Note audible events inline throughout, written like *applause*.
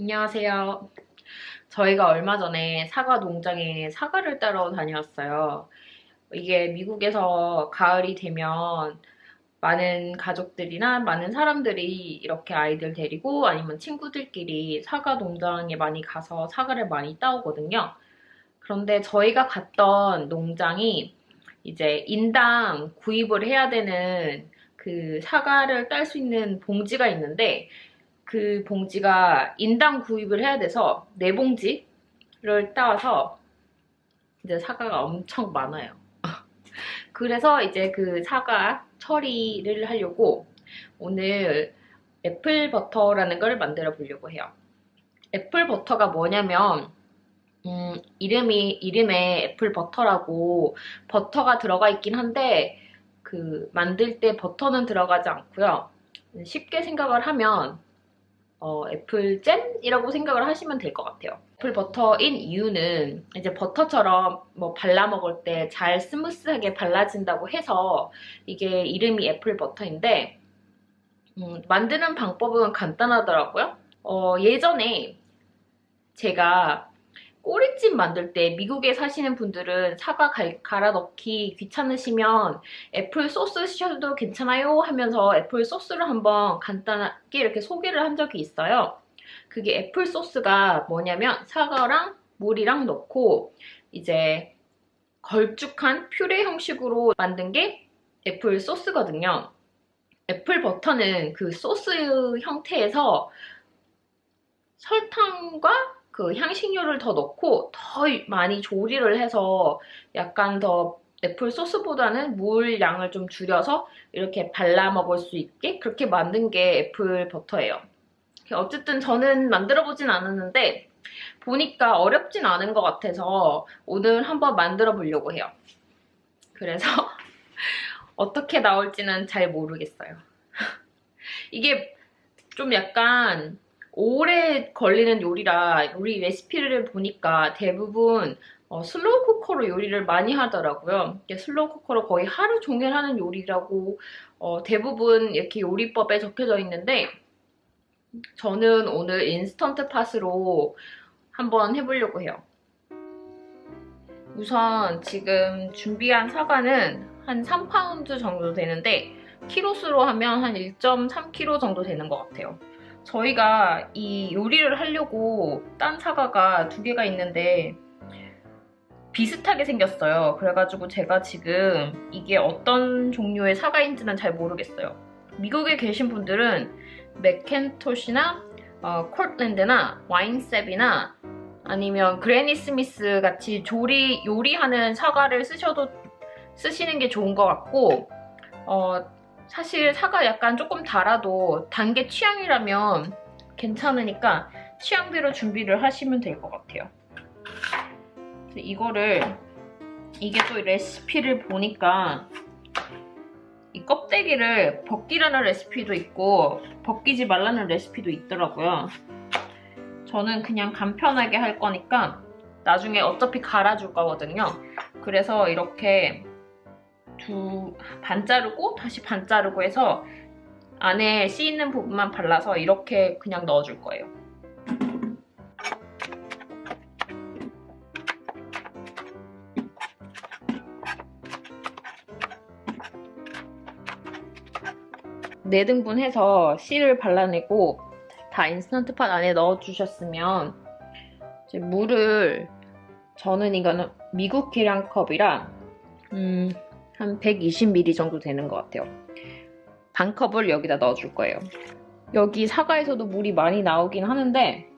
안녕하세요. 저희가 얼마 전에 사과 농장에 사과를 따러 다녀왔어요. 이게 미국에서 가을이 되면 많은 가족들이나 많은 사람들이 이렇게 아이들 데리고 아니면 친구들끼리 사과 농장에 많이 가서 사과를 많이 따오거든요. 그런데 저희가 갔던 농장이 이제 인당 구입을 해야 되는 그 사과를 딸 수 있는 봉지가 있는데 그 봉지가 인당 구입을 해야 돼서 네 봉지를 따와서 이제 사과가 엄청 많아요. *laughs* 그래서 이제 그 사과 처리를 하려고 오늘 애플 버터라는 걸 만들어 보려고 해요. 애플 버터가 뭐냐면 음, 이름이 이름에 애플 버터라고 버터가 들어가 있긴 한데 그 만들 때 버터는 들어가지 않고요. 쉽게 생각을 하면 어, 애플 잼이라고 생각을 하시면 될 것 같아요. 애플 버터인 이유는 이제 버터처럼 뭐 발라 먹을 때 잘 스무스하게 발라진다고 해서 이게 이름이 애플 버터인데 음, 만드는 방법은 간단하더라고요. 어, 예전에 제가 꼬리찜 만들 때 미국에 사시는 분들은 사과 갈, 갈아 넣기 귀찮으시면 애플 소스 쓰셔도 괜찮아요 하면서 애플 소스를 한번 간단하게 이렇게 소개를 한 적이 있어요. 그게 애플 소스가 뭐냐면 사과랑 물이랑 넣고 이제 걸쭉한 퓨레 형식으로 만든 게 애플 소스거든요. 애플 버터는 그 소스 형태에서 설탕과 그 향신료를 더 넣고 더 많이 조리를 해서 약간 더 애플 소스보다는 물 양을 좀 줄여서 이렇게 발라 먹을 수 있게 그렇게 만든 게 애플 버터예요. 어쨌든 저는 만들어 보진 않았는데 보니까 어렵진 않은 것 같아서 오늘 한번 만들어 보려고 해요. 그래서 *laughs* 어떻게 나올지는 잘 모르겠어요. *laughs* 이게 좀 약간 오래 걸리는 요리라 요리 레시피를 보니까 대부분 어, 슬로우 쿠커로 요리를 많이 하더라고요. 슬로우 쿠커로 거의 하루 종일 하는 요리라고 어, 대부분 이렇게 요리법에 적혀져 있는데 저는 오늘 인스턴트 팟으로 한번 해보려고 해요. 우선 지금 준비한 사과는 한 3파운드 정도 되는데 키로수로 하면 한 1.3kg 정도 되는 것 같아요. 저희가 이 요리를 하려고 딴 사과가 두 개가 있는데 비슷하게 생겼어요. 그래가지고 제가 지금 이게 어떤 종류의 사과인지는 잘 모르겠어요. 미국에 계신 분들은 맥켄토시나 어, 콜랜드나 와인셉이나 아니면 그레니 스미스 같이 조리 요리하는 사과를 쓰셔도 쓰시는 게 좋은 것 같고 어, 사실 사과 약간 조금 달아도 단 게 취향이라면 괜찮으니까 취향대로 준비를 하시면 될 것 같아요. 이거를 이게 또 레시피를 보니까 이 껍데기를 벗기라는 레시피도 있고 벗기지 말라는 레시피도 있더라고요. 저는 그냥 간편하게 할 거니까 나중에 어차피 갈아줄 거거든요. 그래서 이렇게 두 반 자르고 다시 반 자르고 해서 안에 씨 있는 부분만 발라서 이렇게 그냥 넣어줄 거예요. 네 등분 해서 씨를 발라내고 다 인스턴트 팟 안에 넣어주셨으면 물을 저는 이거는 미국 계량컵이라 음, 한 120ml 정도 되는 것 같아요. 반 컵을 여기다 넣어줄 거예요. 여기 사과에서도 물이 많이 나오긴 하는데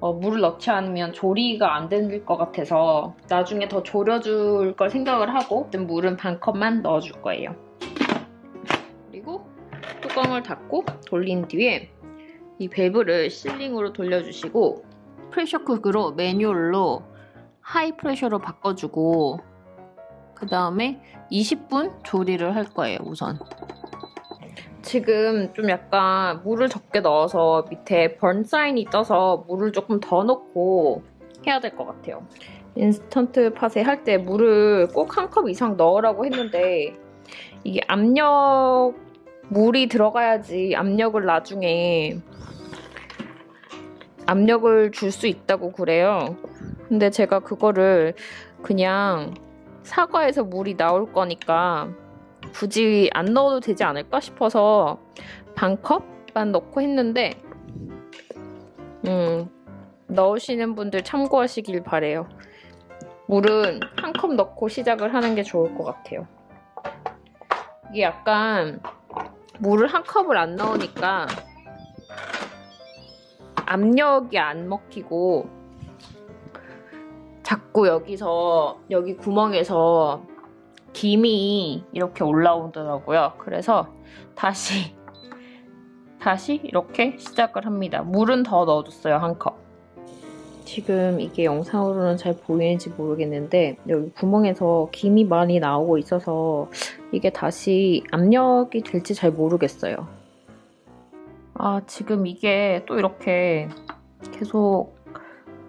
어, 물을 넣지 않으면 조리가 안 될 것 같아서 나중에 더 졸여줄 걸 생각을 하고 물은 반 컵만 넣어줄 거예요. 그리고 뚜껑을 닫고 돌린 뒤에 이 밸브를 실링으로 돌려주시고 프레셔쿡으로 매뉴얼로 하이 프레셔로 바꿔주고 그 다음에 20분 조리를 할 거예요, 우선. 지금 좀 약간 물을 적게 넣어서 밑에 번 사인이 떠서 물을 조금 더 넣고 해야 될 것 같아요. 인스턴트 팟에 할 때 물을 꼭 한 컵 이상 넣으라고 했는데 이게 압력 물이 들어가야지 압력을 나중에 압력을 줄 수 있다고 그래요. 근데 제가 그거를 그냥 사과에서 물이 나올 거니까 굳이 안 넣어도 되지 않을까 싶어서 반 컵만 넣고 했는데 음, 넣으시는 분들 참고하시길 바래요. 물은 한 컵 넣고 시작을 하는 게 좋을 것 같아요. 이게 약간 물을 한 컵을 안 넣으니까 압력이 안 먹히고 자꾸 여기서 여기 구멍에서 김이 이렇게 올라오더라고요. 그래서 다시 다시 이렇게 시작을 합니다. 물은 더 넣어줬어요, 한 컵. 지금 이게 영상으로는 잘 보이는지 모르겠는데 여기 구멍에서 김이 많이 나오고 있어서 이게 다시 압력이 될지 잘 모르겠어요. 아, 지금 이게 또 이렇게 계속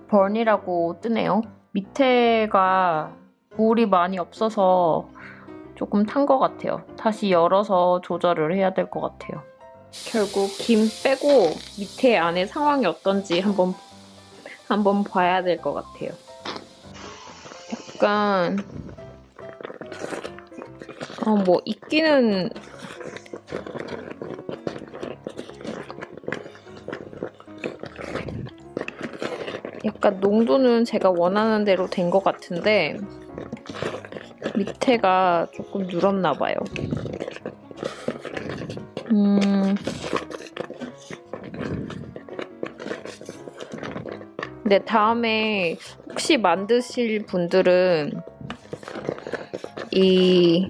번이라고 뜨네요. 밑에가 물이 많이 없어서 조금 탄 것 같아요. 다시 열어서 조절을 해야 될 것 같아요. 결국 김 빼고 밑에 안에 상황이 어떤지 한번 한번 봐야 될 것 같아요. 약간 어, 뭐 있기는 약간 농도는 제가 원하는 대로 된 것 같은데 밑에가 조금 누렇나 봐요. 음. 근데 다음에 혹시 만드실 분들은 이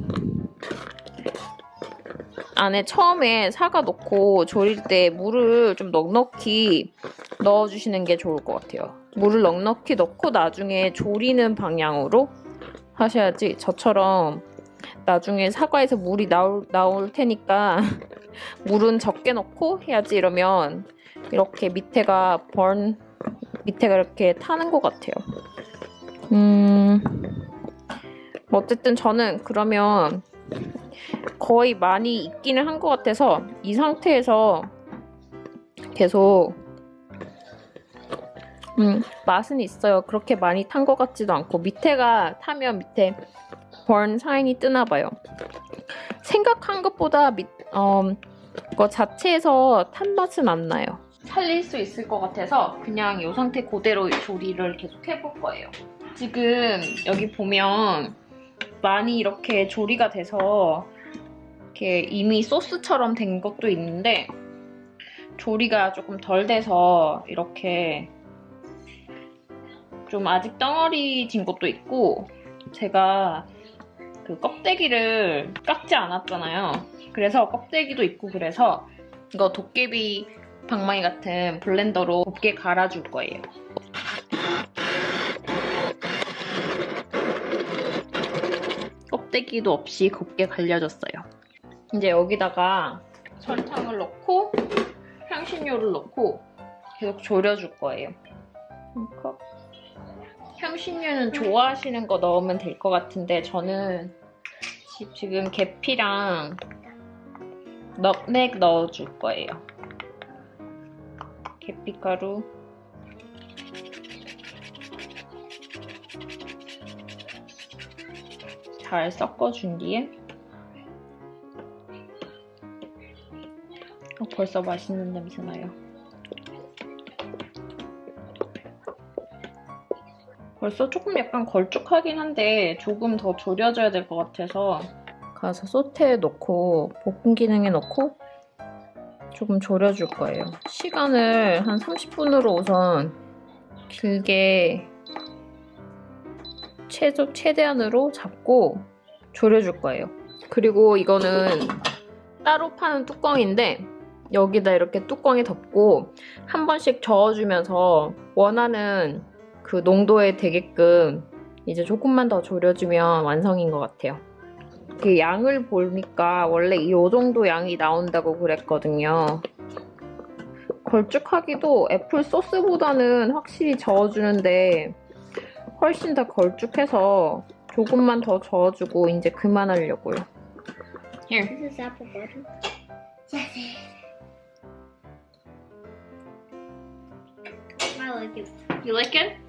안에 처음에 사과 넣고 졸일 때 물을 좀 넉넉히 넣어주시는 게 좋을 것 같아요. 물을 넉넉히 넣고 나중에 졸이는 방향으로 하셔야지 저처럼 나중에 사과에서 물이 나올, 나올 테니까 *laughs* 물은 적게 넣고 해야지 이러면 이렇게 밑에가 번 밑에가 이렇게 타는 것 같아요. 음 어쨌든 저는 그러면 거의 많이 익기는 한 것 같아서 이 상태에서 계속 음, 맛은 있어요. 그렇게 많이 탄 것 같지도 않고 밑에가 타면 밑에 burn 사인이 뜨나 봐요. 생각한 것보다 밑, 어, 거 자체에서 탄 맛은 안 나요. 살릴 수 있을 것 같아서 그냥 이 상태 그대로 조리를 계속 해볼 거예요. 지금 여기 보면 많이 이렇게 조리가 돼서 이렇게 이미 소스처럼 된 것도 있는데 조리가 조금 덜 돼서 이렇게 좀 아직 덩어리진 것도 있고 제가 그 껍데기를 깎지 않았잖아요. 그래서 껍데기도 있고 그래서 이거 도깨비 방망이 같은 블렌더로 곱게 갈아줄 거예요. 껍데기도 없이 곱게 갈려졌어요. 이제 여기다가 설탕을 넣고 향신료를 넣고 계속 졸여줄 거예요. 한 컵. 향신료는 좋아하시는 거 넣으면 될 것 같은데 저는 지- 지금 계피랑 넛맥 넣어줄 거예요. 계피가루 잘 섞어준 뒤에 어, 벌써 맛있는 냄새 나요. 벌써 조금 약간 걸쭉하긴 한데 조금 더 졸여줘야 될 것 같아서 가서 소테에 넣고 볶음 기능에 넣고 조금 졸여줄 거예요. 시간을 한 30분으로 우선 길게 최소 최대한으로 잡고 졸여줄 거예요. 그리고 이거는 따로 파는 뚜껑인데 여기다 이렇게 뚜껑에 덮고 한 번씩 저어주면서 원하는 그 농도에 되게끔 이제 조금만 더 졸여주면 완성인 것 같아요. 그 양을 보니까 원래 이 정도 양이 나온다고 그랬거든요. 걸쭉하기도 애플 소스보다는 확실히 저어주는데 훨씬 더 걸쭉해서 조금만 더 저어주고 이제 그만하려고요. Here. This is apple butter. Yes. like it. You like it?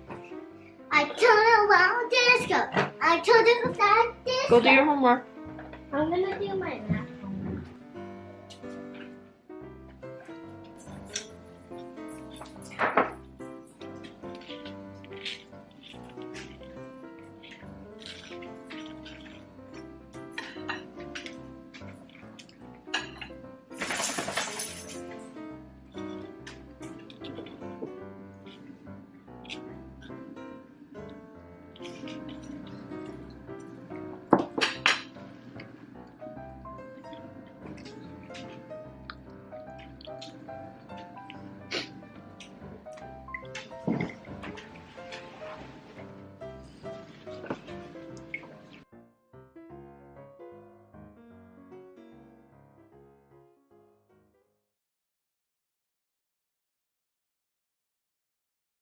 I turn around about disco. I told her about disco. Go do your homework. I'm gonna do mine now.